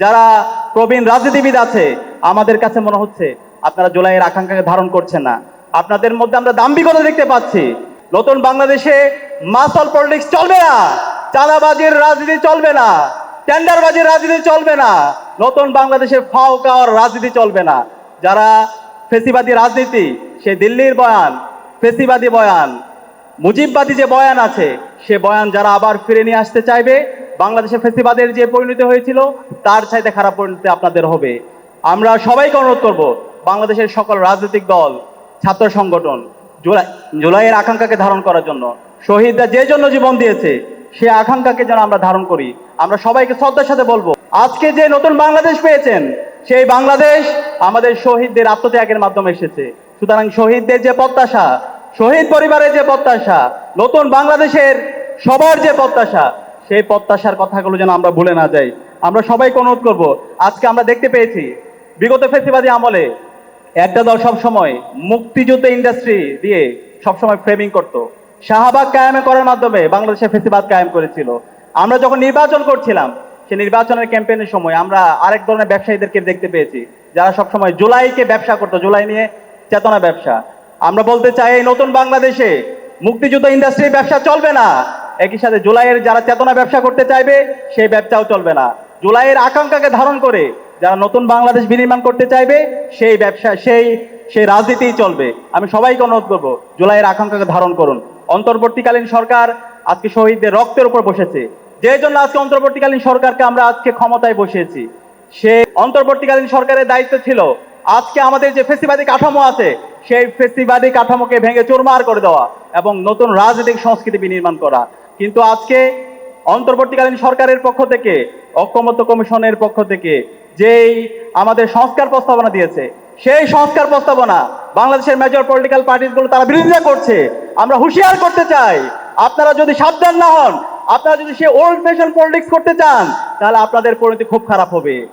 যারা প্রবীণ রাজনীতিবিদ আছে, আমাদের কাছে মনে হচ্ছে আপনারা জুলাইয়ের আকাঙ্ক্ষাকে ধারণ করছেন না। আপনাদের মধ্যে আমরা দাম্ভিকতা দেখতে পাচ্ছি। নতুন বাংলাদেশে মাসল পলিটিক্স চলবে না। চাঁদাবাজির রাজনীতি চলবে না। টেন্ডারবাজির রাজনীতি চলবে না। নতুন বাংলাদেশে ফাও কাওয়ার রাজনীতি চলবে না। যারা ফেসিবাদী রাজনীতি, সে দিল্লির বয়ান, ফেসিবাদী বয়ান, মুজিববাদী যে বয়ান আছে, সে বয়ান যারা আবার ফিরে নিয়ে আসতে চাইবে, বাংলাদেশে ফেসিবাদের যে পরিণতি হয়েছিল, তার চাইতে খারাপ পরিণতি আপনাদের হবে। আমরা সবাইকে অনুরোধ করব, বাংলাদেশের সকল রাজনৈতিক দল, ছাত্র সংগঠন, জুলাই জুলাইয়ের আকাঙ্ক্ষাকে ধারণ করার জন্য। শহীদরা যে জন্য জীবন দিয়েছে সে আকাঙ্ক্ষাকে যেন আমরা ধারণ করি। আমরা সবাইকে শ্রদ্ধার সাথে বলব, আজকে যে নতুন বাংলাদেশ পেয়েছেন, সেই বাংলাদেশ আমাদের শহীদদের আত্মত্যাগের মাধ্যমে এসেছে। সুতরাং শহীদদের যে প্রত্যাশা, শহীদ পরিবারের যে প্রত্যাশা, নতুন বাংলাদেশের সবার যে প্রত্যাশা, সেই প্রত্যাশার কথাগুলো যেন আমরা ভুলে না যাই। আমরা সবাইকে অনুরোধ করব, আজকে আমরা দেখতে পেয়েছি, বিগত ফেসিবাদী আমলে একটা দল সবসময় মুক্তিযুদ্ধ ইন্ডাস্ট্রি দিয়ে সবসময় ফ্রেমিং করত। শাহবাগ কায়েমে করার মাধ্যমে বাংলাদেশে ফেসিবাদ কায়েম করেছিল। আমরা যখন নির্বাচন করছিলাম সে নির্বাচনের ক্যাম্পেইনের সময় আমরা আরেক ধরনের ব্যবসায়ীদেরকে দেখতে পেয়েছি, যারা সবসময় জুলাইকে ব্যবসা করতো, জুলাই নিয়ে চেতনা ব্যবসা। আমরা বলতে চাই, এই নতুন বাংলাদেশে মুক্তিযুদ্ধ ইন্ডাস্ট্রির ব্যবসা চলবে না। একই সাথে জুলাইয়ের যারা চেতনা ব্যবসা করতে চাইবে, সেই ব্যবসাও চলবে না। জুলাইয়ের আকাঙ্ক্ষাকে ধারণ করে যারা নতুন বাংলাদেশ বিনির্মাণ করতে চাইবে, সেই ব্যবসা, সেই সেই রাজনীতিই চলবে। আমি সবাইকে অনুরোধ করব, জুলাইয়ের আকাঙ্ক্ষাকে ধারণ করুন। অন্তর্বর্তীকালীন সরকার আজকে শহীদদের রক্তের উপর বসেছে। যে জন্য আজকে অন্তর্বর্তীকালীন সরকারকে আমরা আজকে ক্ষমতায় বসিয়েছি। সে অন্তর্বর্তীকালীন সরকারের দায়িত্ব ছিল আজকে আমাদের যে ফেসিবাদী কাঠামো আছে, সেই ফেসিবাদী কাঠামোকে ভেঙে চুরমার করে দেওয়া এবং নতুন রাজনৈতিক সংস্কৃতি বিনির্মাণ করা। কিন্তু আজকে অন্তর্বর্তীকালীন সরকারের পক্ষ থেকে, ঐক্যমত্য কমিশনের পক্ষ থেকে যেই আমাদের সংস্কার প্রস্তাবনা দিয়েছে সেই সংস্কার প্রস্তাবনা বাংলাদেশের মেজর পলিটিক্যাল পার্টিগুলো তারা বিরোধিতা করছে। আমরা হুঁশিয়ার করতে চাই। আপনারা যদি সাবধান না হন, আপনারা যদি সে ওল্ড ফ্যাশন পলিটিক্স করতে চান, তাহলে আপনাদের পরিণতি খুব খারাপ হবে।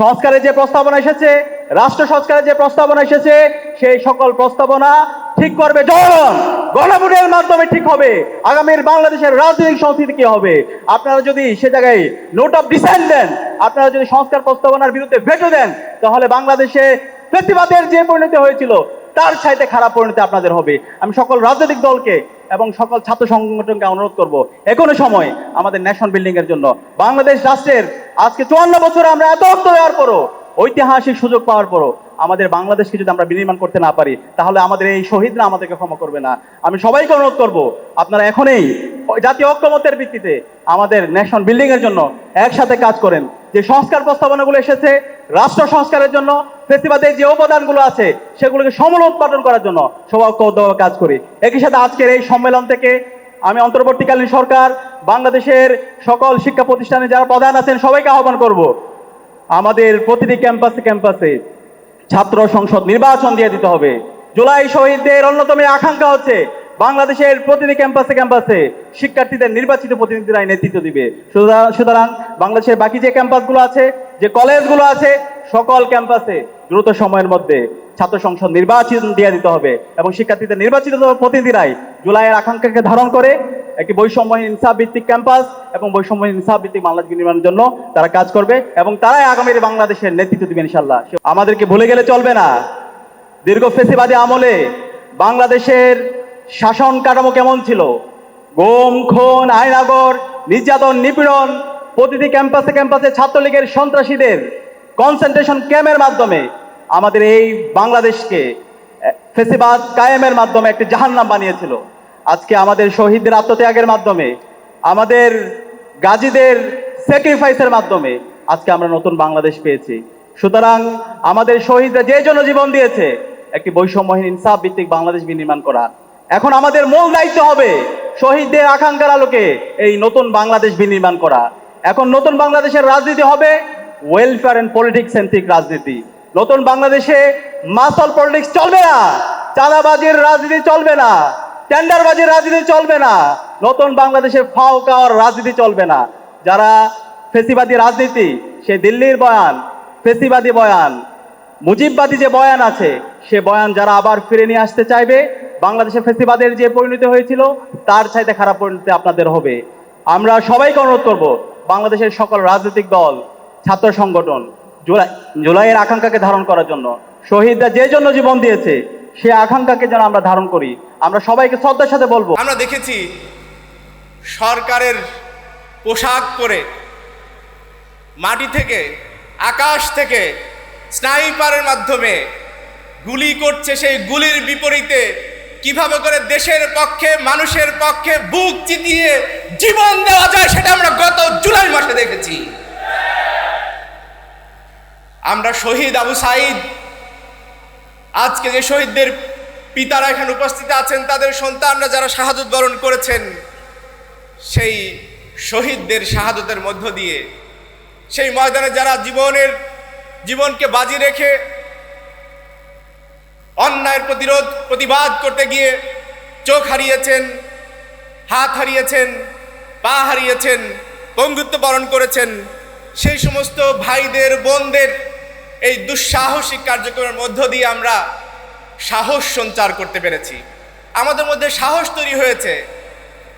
সংস্কারের যে প্রস্তাবনা এসেছে, রাষ্ট্র সংস্কারের যে প্রস্তাবনা এসেছে, সেই সকল প্রস্তাবনা ঠিক করবে জনগণ। গণভোটের মাধ্যমে ঠিক হবে। আগামীর বাংলাদেশের রাজনৈতিক সংস্কৃতি কি হবে? আপনারা যদি সে জায়গায় নোট অফ ডিসেন্ট দেন, আপনারা যদি সংস্কার প্রস্তাবনার বিরুদ্ধে ভেটো দেন, তাহলে বাংলাদেশে প্রতিবাদের যে পরিণতি হয়েছিল, তার চাইতে খারাপ পরিণতি আপনাদের হবে। আমি সকল রাজনৈতিক দলকে এবং সকল ছাত্র সংগঠনকে অনুরোধ করব এখনও সময় আমাদের ন্যাশন বিল্ডিং এর জন্য। বাংলাদেশ রাষ্ট্রের আজকে চুয়ান্ন বছর আমরা এত রক্ত দেওয়ার পরও, ঐতিহাসিক সুযোগ পাওয়ার পরও, আমাদের বাংলাদেশকে যদি আমরা বিনির্মাণ করতে না পারি, তাহলে আমাদের এই শহীদরা আমাদেরকে ক্ষমা করবে না। আমি সবাইকে অনুরোধ করব, আপনারা এখনই জাতীয় ঐক্যমতের ভিত্তিতে আমাদের ন্যাশন বিল্ডিং এর জন্য একসাথে কাজ করেন। যে সংস্কার প্রস্তাবনাগুলো এসেছে, রাষ্ট্র সংস্কারের জন্য ফেস্টিভালের যে অবদানগুলো আছে, সেগুলোকে সমূল উৎপাদন করার জন্য সবাই কাজ করি। একই সাথে আজকের এই সম্মেলন থেকে আমি অন্তর্বর্তীকালীন সরকার, বাংলাদেশের সকল শিক্ষা প্রতিষ্ঠানে যারা প্রধান আছেন, সবাইকে আহ্বান করব। আমাদের প্রতিটি ক্যাম্পাসে ক্যাম্পাসে ছাত্র সংসদ নির্বাচন দিয়ে দিতে হবে। জুলাই শহীদদের অন্যতম আকাঙ্ক্ষা হচ্ছে বাংলাদেশের প্রতিটি ক্যাম্পাসে ক্যাম্পাসে শিক্ষার্থীদের নির্বাচিত প্রতিনিধিরাই নেতৃত্ব দিবে। সুতরাং বাংলাদেশের বাকি যে ক্যাম্পাসগুলো আছে, যে কলেজগুলো আছে, সকল ক্যাম্পাসে দ্রুত সময়ের মধ্যে ছাত্র সংসদ নির্বাচন দিয়ে দিতে হবে এবং শিক্ষার্থীদের নির্বাচিত প্রতিনিধিরাই জুলাইয়ের আকাঙ্ক্ষাকে ধারণ করে একটি বৈষম্যহীন ইনসাফ ভিত্তিক ক্যাম্পাস এবং বৈষম্যহীন ইনসাফ ভিত্তিক বাংলাদেশ নির্মাণের জন্য তারা কাজ করবে এবং তারাই আগামীর বাংলাদেশের নেতৃত্ব দিবে ইনশাল্লাহ আমাদেরকে ভুলে গেলে চলবে না। দীর্ঘ ফেসিবাদী আমলে বাংলাদেশের শাসন কাঠামো কেমন ছিল? গোম, খুন, আইনাগর, নির্যাতন, নিপীড়ন, প্রতিটি ক্যাম্পাসে ক্যাম্পাসে ছাত্রলীগের সন্ত্রাসীদের কনসেন্ট্রেশন ক্যাম্পের মাধ্যমে আমাদের এই বাংলাদেশকে ফেসিবাদ কায়েমের মাধ্যমে একটি জাহান্নাম বানিয়েছিল। আজকে আমাদের শহীদদের আত্মত্যাগের মাধ্যমে, আমাদের গাজীদের স্যাক্রিফাইসের মাধ্যমে আজকে আমরা নতুন বাংলাদেশ পেয়েছি। সুতরাং আমাদের শহীদরা যে জন্য জীবন দিয়েছে, একটি বৈষম্যহীন ইনসাফ ভিত্তিক বাংলাদেশ বিনির্মাণ করা এখন আমাদের মূল দায়িত্ব হবে শহীদদের আকাঙ্ক্ষার আলোকে এই নতুন বাংলাদেশ বিনির্মাণ করা। এখন নতুন বাংলাদেশের রাজনীতি হবে ওয়েলফেয়ার এন্ড পলিটিক্স সেন্ট্রিক রাজনীতি। নতুন বাংলাদেশে মাসল পলিটিক্স চলবে না, চাঁদাবাজির রাজনীতি চলবে না টেন্ডারবাজির রাজনীতি চলবে না, নতুন বাংলাদেশে ফাও কাওয়ার রাজনীতি চলবে না। যারা ফেসিবাদী রাজনীতি, সে দিল্লির বয়ান, ফেসিবাদী বয়ান, মুজিববাদী যে বয়ান আছে, সে বয়ান যারা আবার ফিরে নিয়ে আসতে চাইবে বাংলাদেশে ফেসিবাদের যে পরিণতি হয়েছিল, তার চাইতে খারাপ পরিণতি আপনাদের হবে। আমরা সবাইকে অনুরোধ করব, বাংলাদেশের সকল রাজনৈতিক দল, ছাত্র সংগঠন, জুলাই, জুলাইয়ের আকাঙ্ক্ষাকে ধারণ করার জন্য, শহীদরা যে জন্য জীবন দিয়েছে, সে আকাঙ্ক্ষাকে যেন আমরা ধারণ করি। আমরা সবাইকে শ্রদ্ধার সাথে বলব। আমরা দেখেছি সরকারের পোশাক পরে, মাটি থেকে, আকাশ থেকে, স্নাইপারের মাধ্যমে গুলি করছে সেই গুলির বিপরীতে কীভাবে করে দেশের পক্ষে, মানুষের পক্ষে বুক চিতিয়ে জীবন দেওয়া যায় সেটা আমরা গত জুলাই মাসে দেখেছি। আমরা শহীদ আবু সাইদ, আজকে যে শহীদদের পিতারা এখানে উপস্থিত আছেন, তাদের সন্তানরা যারা শাহাদত বরণ করেছেন, সেই শহীদদের শাহাদতের মধ্য দিয়ে, সেই ময়দানে যারা জীবনের, জীবনকে বাজি রেখে অন্যায়ের প্রতিরোধ, প্রতিবাদ করতে গিয়ে চোখ হারিয়েছেন, হাত হারিয়েছেন, পা হারিয়েছেন বন্ধুত্ব বরণ করেছেন, সেই সমস্ত ভাইদের, বোনদের এই দুঃসাহসিক কার্যক্রমের মধ্য দিয়ে আমরা সাহস সঞ্চার করতে পেরেছি। আমাদের মধ্যে সাহস তৈরি হয়েছে।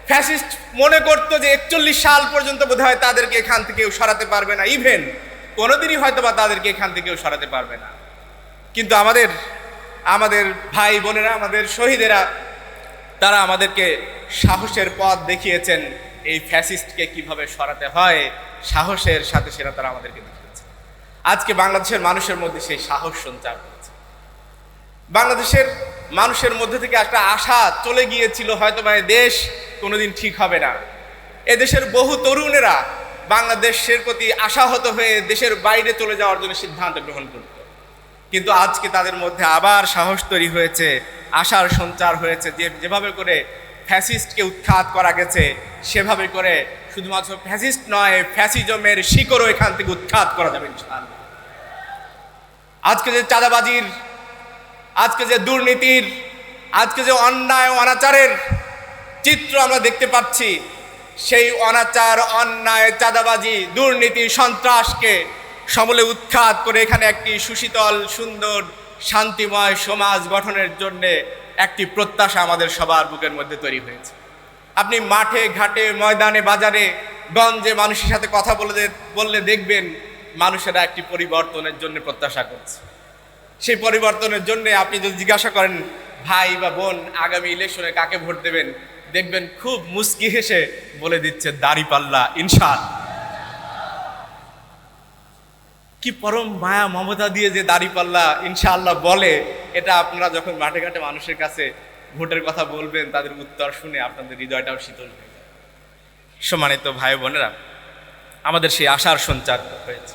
ফ্যাসিস্ট মনে করতো যে একচল্লিশ সাল পর্যন্ত বোধ হয় তাদেরকে এখান থেকেও সরাতে পারবে না। ইভেন কোনোদিনই হয়তো বা তাদেরকে এখান থেকেও সরাতে পারবে না। কিন্তু আমাদের আমাদের ভাই বোনেরা, আমাদের শহীদেরা, তারা আমাদেরকে সাহসের পথ দেখিয়েছেন এই ফ্যাসিস্টকে কীভাবে সরাতে হয়, সাহসের সাথে সেটা তারা আমাদেরকে দেখিয়েছে। আজকে বাংলাদেশের মানুষের মধ্যে সেই সাহস সঞ্চার হয়েছে। বাংলাদেশের মানুষের মধ্যে থেকে একটা আশা চলে গিয়েছিল, হয়তো এ দেশ কোনোদিন ঠিক হবে না। এদেশের বহু তরুণেরা বাংলাদেশের প্রতি আশাহত হয়ে দেশের বাইরে চলে যাওয়ার জন্য সিদ্ধান্ত গ্রহণ করত কিন্তু আজকে তাদের মধ্যে আবার সাহস তৈরি হয়েছে, আশার সঞ্চার হয়েছে, যে যেভাবে করে ফ্যাসিস্টকে উৎখাত করা গেছে, সেভাবে করে শুধুমাত্র ফ্যাসিস্ট নয়, ফ্যাসিজমের শিকড়ও এখান থেকে উৎখাত করা যাবে আজকে যে চাঁদাবাজির, আজকে যে দুর্নীতির, আজকে যে অন্যায় অনাচারের চিত্র আমরা দেখতে পাচ্ছি, সেই অনাচার, অন্যায়, চাঁদাবাজি, দুর্নীতি, সন্ত্রাসকে সমলে উৎখাত করে এখানে একটি সুশীতল, সুন্দর, শান্তিময় সমাজ গঠনের জন্যে একটি প্রত্যাশা আমাদের সবার বুকের মধ্যে তৈরি হয়েছে। আপনি মাঠে, ঘাটে, ময়দানে, বাজারে, গঞ্জে মানুষের সাথে কথা বলে বললে দেখবেন মানুষেরা একটি পরিবর্তনের জন্য প্রত্যাশা করছে। সেই পরিবর্তনের জন্য আপনি যদি জিজ্ঞাসা করেন, ভাই বা বোন, আগামী ইলেকশনে কাকে ভোট দেবেন? দেখবেন খুব মুস্কি হেসে বলে দিচ্ছে দাড়ি পাল্লা ইনশাল কি পরম মায়া মমতা দিয়ে যে দাড়ি পাল্লা ইনশাআল্লাহ বলে, এটা আপনারা যখন মাঠে ঘাটে মানুষের কাছে ভোটের কথা বলবেন, তাদের উত্তর শুনে আপনাদের হৃদয়টাও শীতল হয়ে যাবে। সম্মানিত ভাই বোনেরা, আমাদের সেই আশার সঞ্চার হয়েছে।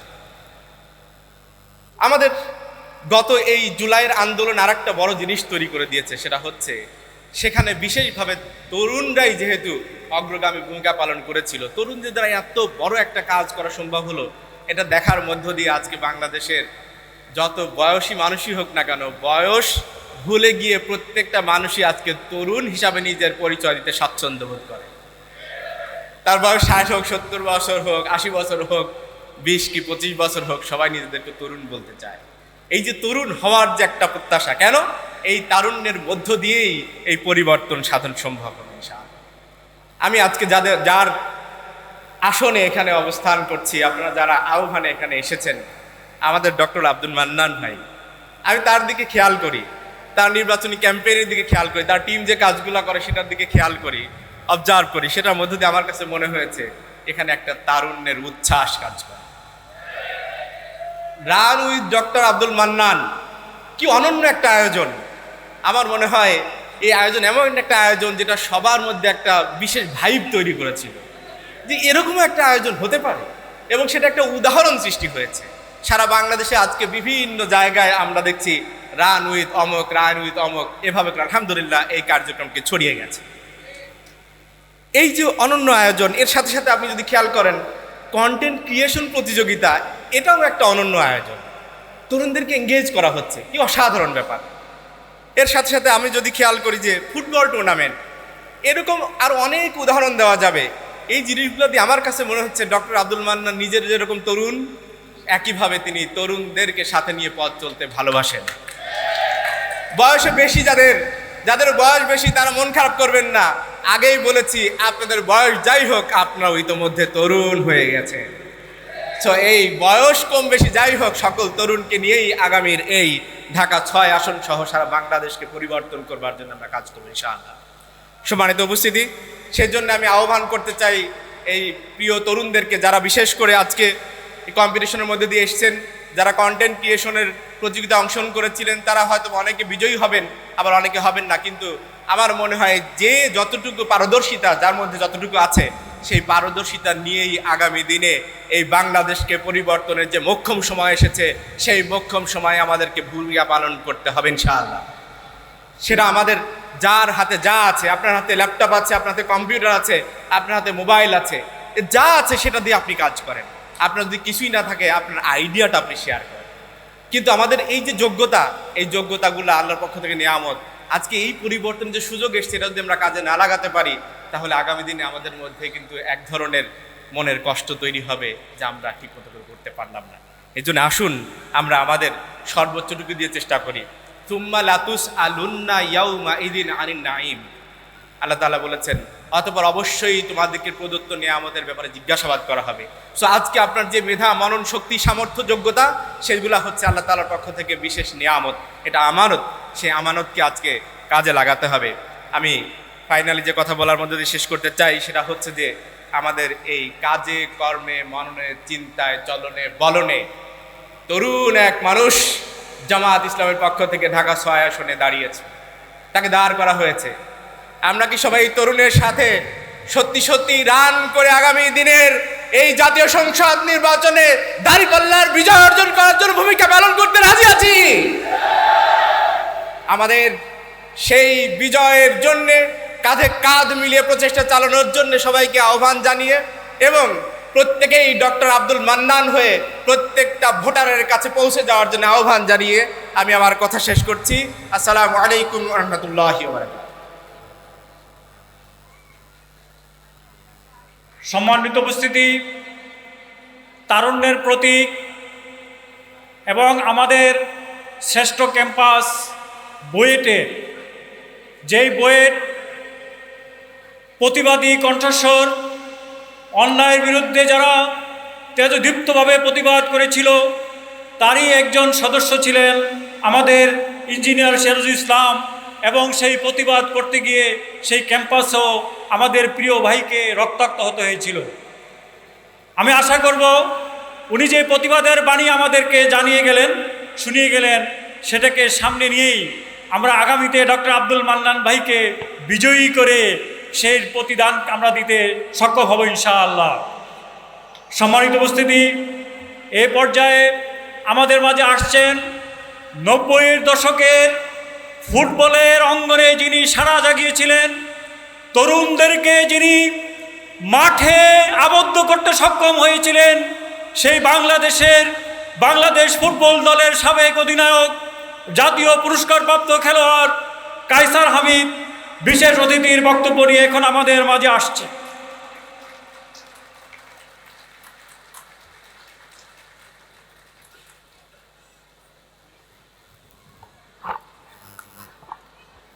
আমাদের গত এই জুলাইয়ের আন্দোলন আর একটা বড় জিনিস তৈরি করে দিয়েছে, সেটা হচ্ছে সেখানে বিশেষভাবে তরুণরাই যেহেতু অগ্রগামী ভূমিকা পালন করেছিল, তরুণদের দ্বারা এত বড় একটা কাজ করা সম্ভব হলো এটা দেখার মধ্য দিয়ে আজকে বাংলাদেশের যত বয়সী মানুষই হোক না কেন, বয়স ভুলে গিয়ে প্রত্যেকটা মানুষই আজকে তরুণ হিসাবে নিজের পরিচয় দিতে স্বাচ্ছন্দ্য বোধ করে। তার বয়স ষাট হোক, সত্তর বছর হোক, আশি বছর হোক, বিশ কি পঁচিশ বছর হোক, সবাই নিজেদেরকে তরুণ বলতে চায়। এই যে তরুণ হওয়ার যে একটা প্রত্যাশা, কেন? এই তারুণ্যের মধ্য দিয়েই এই পরিবর্তন সাধন সম্ভব হবে আমি আজকে যাদের, যার আসনে এখানে অবস্থান করছি। আপনারা যারা আহ্বানে এখানে এসেছেন, আমাদের ডক্টর আব্দুল মান্নান ভাই, আমি তার দিকে খেয়াল করি। তার নির্বাচনী ক্যাম্পেইনের দিকে খেয়াল করি। তার টিম যে কাজগুলো করে সেটার দিকে খেয়াল করি অবজার্ভ করি। সেটার মধ্য দিয়ে আমার কাছে মনে হয়েছে, এখানে একটা তারুণ্যের উচ্ছ্বাস কাজ করে। Run with doctor Abdul Mannan. কি অনন্য একটা আয়োজন। আমার মনে হয়, এই আয়োজন এমন একটা আয়োজন যেটা সবার মধ্যে একটা বিশেষ ভাইব তৈরি করেছিল। যে এরকম একটা আয়োজন হতে পারে এবং সেটা একটা উদাহরণ সৃষ্টি হয়েছে। সারা বাংলাদেশে আজকে বিভিন্ন জায়গায় আমরা দেখছি রান উইথ অমক রান উইথ অমক। এভাবে আলহামদুলিল্লাহ এই কার্যক্রমকে ছড়িয়ে গেছে। এই যে অনন্য আয়োজন, এর সাথে সাথে আপনি যদি খেয়াল করেন কন্টেন্ট ক্রিয়েশন প্রতিযোগিতা, এটাও একটা অনন্য আয়োজন। তরুণদেরকে এঙ্গেজ করা হচ্ছে, কি অসাধারণ ব্যাপার। এর সাথে সাথে আমি যদি খেয়াল করি যে ফুটবল টুর্নামেন্ট এরকম আর অনেক উদাহরণ দেওয়া যাবে। এই জিনিসগুলো দিয়ে আমার কাছে মনে হচ্ছে ডক্টর আব্দুল মান্নান নিজের যেরকম তরুণ, একইভাবে তিনি তরুণদেরকে সাথে নিয়ে পথ চলতে ভালোবাসেন। বয়সে বেশি যাদের যাদের বয়স বেশি তারা মন খারাপ করবেন না। আগেই বলেছি, আপনাদের বয়স যাই হোক, আপনারাও ইতোমধ্যে তরুণ হয়ে গেছে তো এই বয়স কম বেশি যাই হোক, সকল তরুণকে নিয়েই আগামীর এই ঢাকা ছয় আসন সহ সারা বাংলাদেশকে পরিবর্তন করবার জন্য আমরা কাজ করব ইনশাআল্লাহ। সম্মানিত উপস্থিতি সেজন্য আমি আহ্বান করতে চাই এই প্রিয় তরুণদেরকে যারা বিশেষ করে আজকে এই কম্পিটিশনের মধ্যে দিয়ে এসেছেন, যারা কন্টেন্ট ক্রিয়েশনের প্রতিযোগিতায় অংশগ্রহণ করেছিলেন, তারা হয়তো অনেকে বিজয়ী হবেন, আবার অনেকে হবেন না। কিন্তু আমার মনে হয় যে যতটুকু পারদর্শিতা, যার মধ্যে যতটুকু আছে, সেই পারদর্শিতা নিয়েই আগামী দিনে এই বাংলাদেশকে পরিবর্তনের যে মোক্ষম সময় এসেছে, সেই মোক্ষম সময়ে আমাদেরকে ভূমিকা পালন করতে হবে ইনশাআল্লাহ। সেটা আমাদের যার হাতে যা আছে, আপনার হাতে ল্যাপটপ আছে, আপনার হাতে কম্পিউটার আছে, আপনার হাতে মোবাইল আছে যা আছে সেটা দিয়ে আপনি কাজ করেন। আপনার যদি কিছুই না থাকে, আপনার আইডিয়াটা আপনি শেয়ার করেন। কিন্তু আমাদের এই যে যোগ্যতা, এই যোগ্যতাগুলো আল্লাহর পক্ষ থেকে নিয়ামত, আজকে এই পরিবর্তন যে সুযোগ এসছে, এটা যদি আমরা কাজে না লাগাতে পারি, তাহলে আগামী দিনে আমাদের মধ্যে কিন্তু এক ধরনের মনের কষ্ট তৈরি হবে, যে আমরা ঠিক মতো করে করতে পারলাম না। এই জন্য আসুন, আমরা আমাদের সর্বোচ্চটুকু দিয়ে চেষ্টা করি। তুম্মা লাতুস আলুন্না ইয়াউমা ইদিন আনিন নাইম আল্লাহ তাআলা বলেছেন, অতপর অবশ্যই তোমাদেরকে প্রদত্ত নিয়ামতের ব্যাপারে জিজ্ঞাসাবাদ করা হবে। সো আজকে আপনার যে মেধা, মনন শক্তি, সামর্থ্য, যোগ্যতা, সেগুলো হচ্ছে আল্লাহ তাআলার পক্ষ থেকে বিশেষ নিয়ামত। এটা আমানত সেই আমানতকে আজকে কাজে লাগাতে হবে। আমি ফাইনালি যে কথা বলার মধ্যে দিয়ে শেষ করতে চাই, সেটা হচ্ছে যে আমাদের এই কাজে, কর্মে, মননে, চিন্তায়, চলনে, বলনে তরুণ এক মানুষ জামাত ইসলামের পক্ষ থেকে ঢাকা ছয় আসনে দাঁড়িয়েছে। তাকে দাঁড় করা হয়েছে। আমরা কি সবাই তরুণের সাথে সত্যি সত্যি রান করে আগামী দিনের এই জাতীয় সংসদ নির্বাচনে দাঁড়িপাল্লার বিজয় অর্জন করার জন্য ভূমিকা পালন করতে রাজি আছি? আমাদের সেই বিজয়ের জন্যে কাঁধে কাঁধ মিলিয়ে প্রচেষ্টা চালানোর জন্য সবাইকে আহ্বান জানিয়ে এবং প্রত্যেকেই ডক্টর আব্দুল মান্নান হয়ে প্রত্যেকটা ভোটারের কাছে পৌঁছে যাওয়ার জন্য আহ্বান জানিয়ে আমি আমার কথা শেষ করছি। আসসালামু আলাইকুম রহমতুল্লাহ সম্মানিত উপস্থিতি, তারুণ্যের প্রতীক এবং আমাদের শ্রেষ্ঠ ক্যাম্পাস বুয়েটে, যেই বুয়েট প্রতিবাদী কণ্ঠস্বর অন্যায়ের বিরুদ্ধে যারা তেজদীপ্তভাবে প্রতিবাদ করেছিল, তারই একজন সদস্য ছিলেন আমাদের ইঞ্জিনিয়ার সিরাজুল ইসলাম এবং সেই প্রতিবাদ করতে গিয়ে সেই ক্যাম্পাসও আমাদের প্রিয় ভাইকে রক্তাক্ত হতে হয়েছিল। আমি আশা করব উনি যে প্রতিবাদের বাণী আমাদেরকে জানিয়ে গেলেন, শুনিয়ে গেলেন, সেটাকে সামনে নিয়েই আমরা আগামীতে ডক্টর আব্দুল মান্নান ভাইকে বিজয়ী করে সেই প্রতিদান আমরা দিতে সক্ষম হব ইনশাআল্লাহ। সম্মানিত উপস্থিতি, এ পর্যায়ে আমাদের মাঝে আসছেন নব্বইয়ের দশকের ফুটবলের অঙ্গনে যিনি সাড়া জাগিয়েছিলেন, তরুণদেরকে যিনি মাঠে আবদ্ধ করতে সক্ষম হয়েছিলেন, সেই বাংলাদেশের বাংলাদেশ ফুটবল দলের সাবেক অধিনায়ক, জাতীয় পুরস্কারপ্রাপ্ত খেলোয়াড় কাইসার হামিদ। বিশেষ অতিথির বক্তব্য নিয়ে এখন আমাদের মাঝে আসছে।